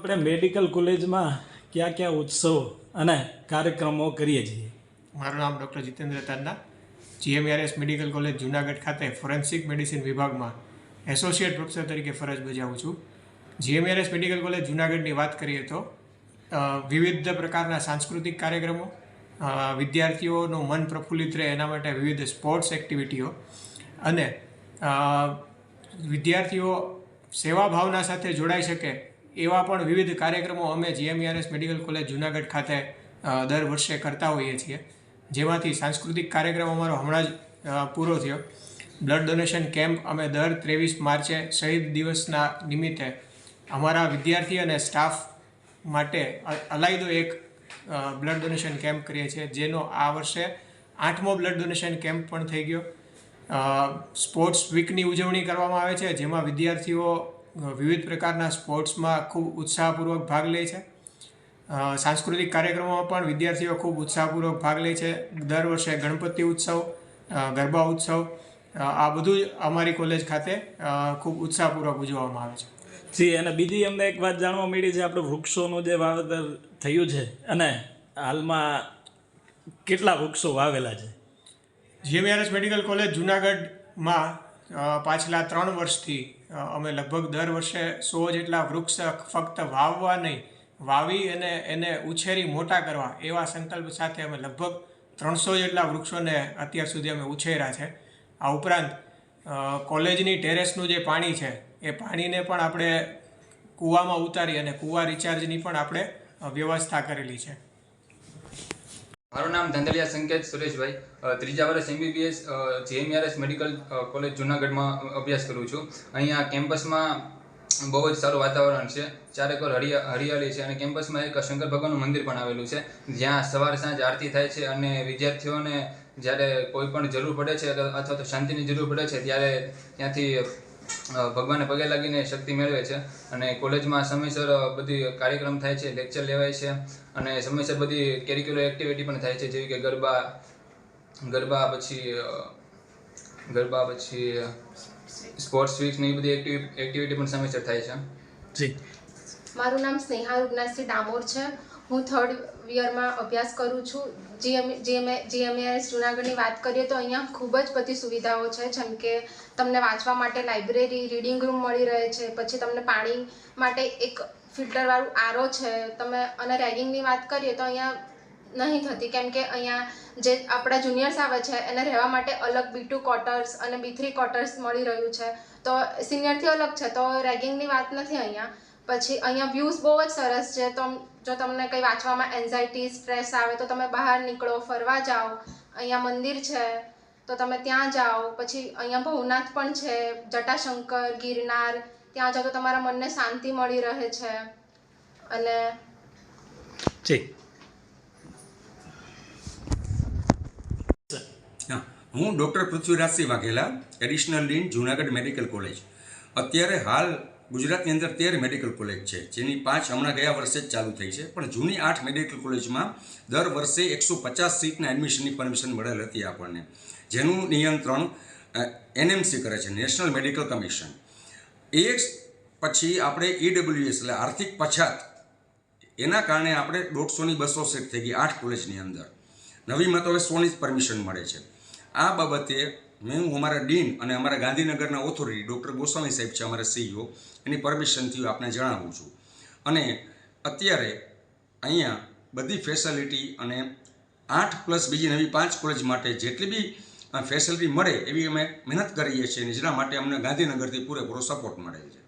આપણે મેડિકલ કોલેજમાં કયા કયા ઉત્સવ અને કાર્યક્રમો કરીએ છીએ? મારું નામ doctor Jitendra Tanda. GMRS medical college, Junagadh ખાતે ફોરેન્સિક મેડિસિન વિભાગમાં એસોસિએટ પ્રોફેસર તરીકે ફરજ બજાવું છું. જીએમઆરએસ મેડિકલ કોલેજ, જુનાગઢની વાત કરીએ તો વિવિધ પ્રકારના સાંસ્કૃતિક કાર્યક્રમો વિદ્યાર્થીઓનું મન પ્રફુલ્લિત રહે એના માટે વિવિધ સ્પોર્ટ્સ એક્ટિવિટીઓ અને વિદ્યાર્થીઓ સેવા ભાવના સાથે જોડાઈ શકે એવા પણ વિવિધ કાર્યક્રમો અમે જીએમઆરએસ મેડિકલ કોલેજ જુનાગઢ ખાતે દર વર્ષે કરતા હોઈએ છીએ. જેમાંથી સાંસ્કૃતિક કાર્યક્રમ અમારો હમણાં જ પૂરો થયો. બ્લડ ડોનેશન કેમ્પ અમે દર ત્રેવીસ માર્ચે શહીદ દિવસના નિમિત્તે અમારા વિદ્યાર્થી અને સ્ટાફ માટે અલાયદો એક બ્લડ ડોનેશન કેમ્પ કરીએ છીએ, જેનો આ વર્ષે આઠમો બ્લડ ડોનેશન કેમ્પ પણ થઈ ગયો. સ્પોર્ટ્સ વીકની ઉજવણી કરવામાં આવે છે, જેમાં વિદ્યાર્થીઓ વિવિધ પ્રકારના સ્પોર્ટ્સમાં ખૂબ ઉત્સાહપૂર્વક ભાગ લે છે. સાંસ્કૃતિક કાર્યક્રમોમાં પણ વિદ્યાર્થીઓ ખૂબ ઉત્સાહપૂર્વક ભાગ લે છે. દર વર્ષે ગણપતિ ઉત્સવ ગરબા ઉત્સવ આ બધું જ અમારી કોલેજ ખાતે ખૂબ ઉત્સાહપૂર્વક ઉજવવામાં આવે છે. જી અને બીજી અમને એક વાત જાણવા મળી છે આપણે વૃક્ષોનું જે વાવેતર થયું છે અને હાલમાં કેટલા વૃક્ષો વાવેલા છે? જીએમઆરએસ મેડિકલ કોલેજ જુનાગઢમાં પાછલા ત્રણ વર્ષથી અમે લગભગ દર વર્ષે સો જેટલા વૃક્ષ ફક્ત વાવવા નહીં, વાવી અને એને ઉછેરી મોટા કરવા એવા સંકલ્પ સાથે અમે લગભગ ત્રણસો જેટલા વૃક્ષોને અત્યાર સુધી અમે ઉછેર્યા છે. આ ઉપરાંત કોલેજની ટેરેસનું જે પાણી છે, એ પાણીને પણ આપણે કૂવામાં ઉતારી અને કૂવા રિચાર્જની પણ આપણે વ્યવસ્થા કરેલી છે. મારું નામ ધંધલિયા સંકેત સુરેશભાઈ. ત્રીજા વર્ષ એમબીબીએસ જેએમઆરએસ મેડિકલ કોલેજ જુનાગઢમાં અભ્યાસ કરું છું. અહીંયા કેમ્પસમાં બહુ જ સારું વાતાવરણ છે. ચારેકોર હરિયા, હરિયાળી છે અને કેમ્પસમાં એક શંકર ભગવાનનું મંદિર પણ આવેલું છે. જ્યાં સવાર સાંજ આરતી થાય છે અને વિદ્યાર્થીઓને જ્યારે કોઈ પણ જરૂર પડે છે અથવા તો શાંતિની જરૂર પડે છે, ત્યારે ત્યાંથી ભગવાનને પગે લાગીને શક્તિ મેળવે છે અને કોલેજમાં સમયસર બધી કાર્યક્રમ થાય છે, લેક્ચર લેવાય છે અને સમયસર બધી કેરિક્યુલર એક્ટિવિટી પણ થાય છે, જેવી કે ગરબા ગરબા પછી ગરબા પછી સ્પોર્ટ્સ વીક્સની બધી એક્ટિવિ એક્ટિવિટી પણ સમયસર થાય છે. જી. મારું નામ સ્નેહા રૂપનાથસિંહ ડામોર છે. હું થર્ડ યરમાં અભ્યાસ કરું છું. જીએમ જીએમએ જીએમએસ જુનાગઢની વાત કરીએ તો અહીંયા ખૂબ જ બધી સુવિધાઓ છે. જેમ કે તમને વાંચવા માટે લાઇબ્રેરી રીડિંગ રૂમ મળી રહે છે. પછી તમને પાણી માટે એક ફિલ્ટરવાળું આરો છે. તમે અને રેગિંગની વાત કરીએ તો અહીંયા નહીં થતી. કેમ કે અહીંયા જે આપણા જુનિયર્સ આવે છે, એને રહેવા માટે અલગ બી ટુ ક્વાર્ટર્સ અને બી થ્રી ક્વાર્ટર્સ મળી રહ્યું છે. તો સિનિયરથી અલગ છે. તો રેગિંગની વાત નથી અહીંયા. પછી અહીંયા વ્યૂઝ બહુ જ સરસ છે. તો જો તમને કંઈ વાંચવામાં એન્ઝાયટી સ્ટ્રેસ આવે તો તમે બહાર નીકળો ફરવા જાઓ. અહીંયા મંદિર છે તો તમે ત્યાં જાઓ. પછી અહીંયા ભવનાથ પણ છે જટાશંકર ગિરનાર. ત્યાં જાઓ તો તમારા મનને શાંતિ મળી રહે છે. અને જી. હા હું doctor Prithvirajsinh Vaghela additional dean Junagadh medical college. અત્યારે હાલ ગુજરાતની અંદર તેર મેડિકલ કોલેજ છે, જેની પાંચ હમણાં ગયા વર્ષે જ ચાલુ થઈ છે. પણ જૂની આઠ મેડિકલ કોલેજમાં દર વર્ષે એકસો પચાસ સીટના એડમિશનની પરમિશન મળેલ હતી આપણને. જેનું નિયંત્રણ એનએમસી કરે છે નેશનલ મેડિકલ કમિશન એ પછી આપણે ઈડબ્લ્યુએસ એટલે આર્થિક પછાત, એના કારણે આપણે દોઢસોની બસો સીટ થઈ ગઈ આઠ કોલેજની અંદર. નવીમાં તો હવે સોની જ પરમિશન મળે છે. આ બાબતે હું અમારા ડીન અને અમારા ગાંધીનગરના ઓથોરિટી ડૉક્ટર ગોસ્વામી સાહેબ છે અમારા સીઈઓ એની પરમિશનથી આપને જણાવું છું. અને અત્યારે અહીંયા બધી ફેસિલિટી અને આઠ પ્લસ બીજી નવી પાંચ કોલેજ માટે જેટલી બી ફેસિલિટી મળે એવી અમે મહેનત કરીએ છીએ જેના માટે અમને ગાંધીનગરથી પૂરેપૂરો સપોર્ટ મળે છે.